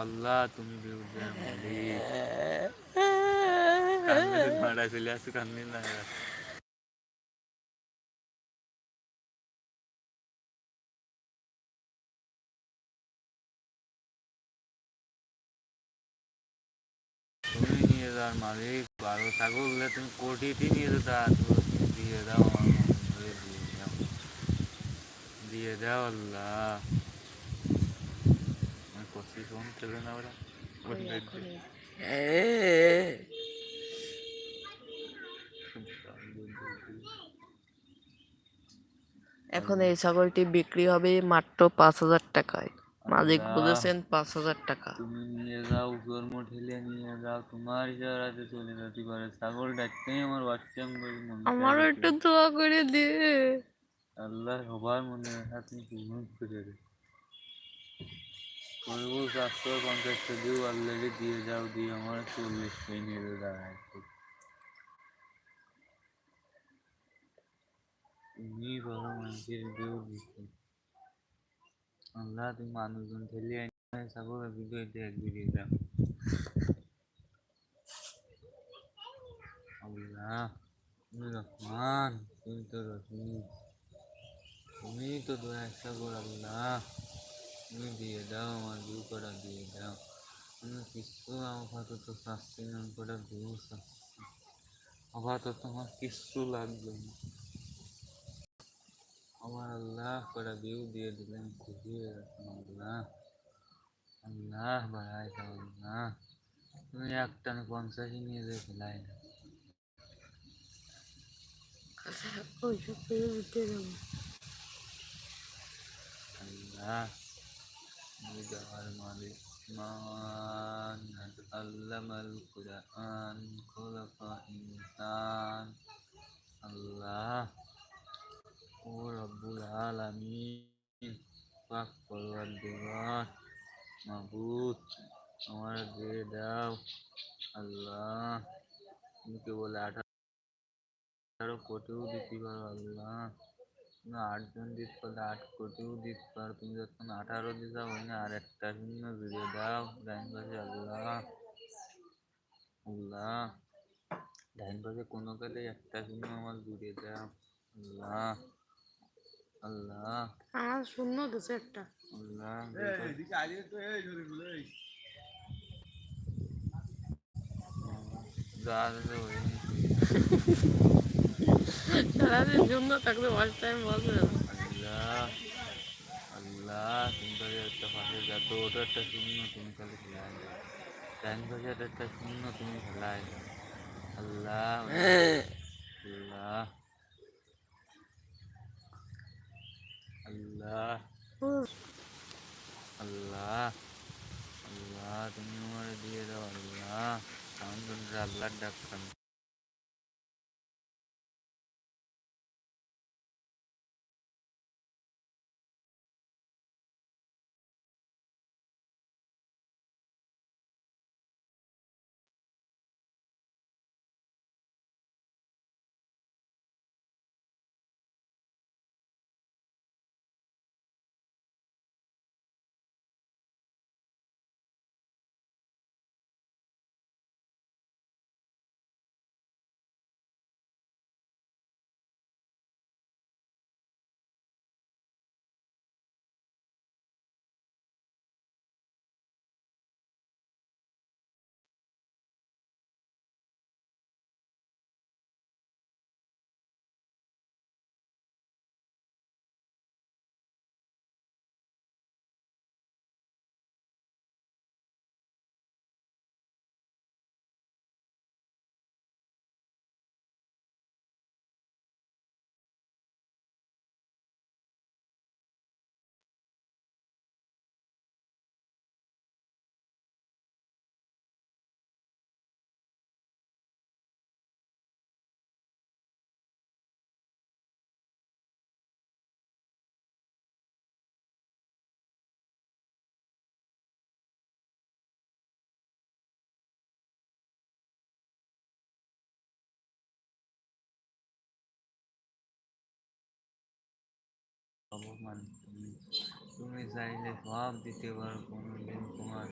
আল্লাহ, তুমি মারা চলে আসছে কান্নে না। তুমি নিয়ে যাওয়ার মালিক, বারো ছাগল তুমি কোটিতে নিয়ে যেতা দিয়ে দাও দিয়ে দাও। দিয়ে দাও আল্লাহ। আমি করছি ফোন চলে না ওরা এখন এই ছাগলটি বিক্রি হবে মাত্র পাঁচ হাজার টাকায়। মালিক বলেছেন পাঁচ হাজার টাকা। তুমি নিয়ে যাও জন্ম ঠেলে নিয়ে যাও তোমার ইশারাতে চলে যেতে পারে। ছাগল ডাকতেই আমার বাচ্চা যে একটু দোয়া করে দে। আল্লাহ সবার মনে রাখা তুমি করে দে করব চারশো পঞ্চাশটা দিও আল্লাহকে দিয়ে যাও, দিয়ে আমার চল্লিশ নিয়ে দাঁড়ায়। তুমি মানুষজন ঠেলে ছাগল এক ভিডিও দাও। আল্লাহ, তুমি তো রহিম। তুমি তো দয়া সাগর আল্লাহ। তুমি দিয়ে দাও আমার দু করা দিয়ে দাও। কিছু আপাতত শাস্তি নাম করে দু শাস্তি। আমার কিচ্ছু লাগবে না। আমার আল্লাহ করে ভিউ দিয়ে দিলেন হয়ে গেছেন আল্লাহ। আল্লাহ বাড়াই দাও আল্লাহ। তুমি একটা না পঞ্চাশই নিয়ে যেয়ে ফেলাই না। আল্লাহ। দেওয়ার মালিক মান আল্লামাল কুরআন খোলাফা ইনসান আল্লাহ ও রব্বুল আলামিন পাক পরওয়ারদিগার মাবুদ আমার দিয়ে দাও আল্লাহ তুমি কেবল আঠারো কোটিও দিতে পারো আল্লাহ আটজন দিতে পারলে আট কোটিও দিতে পারো তুমি যখন আঠারো দিতে ওই না আর একটা শূন্য জুড়ে দাও ডাইন পাশে আল্লাহ আল্লাহ ডাইন পাশে কোনো কালে একটা শূন্য আমার জুড়ে দাও আল্লাহ আল্লাহ আমার শূন্য দিছে একটা আল্লাহ যা আছে ওই আল্লাহ আল্লাহ তুমি কাছে একটা পাশে দাও আল্লাহ আল্লাহ আল্লাহ আল্লাহ তুমি আমার দিয়ে দাও, আল্লাহ। জন্য আল্লাহর ডাক্তার অপমান তুমি চাইলে সব দিতে পারো কোনোদিন তোমার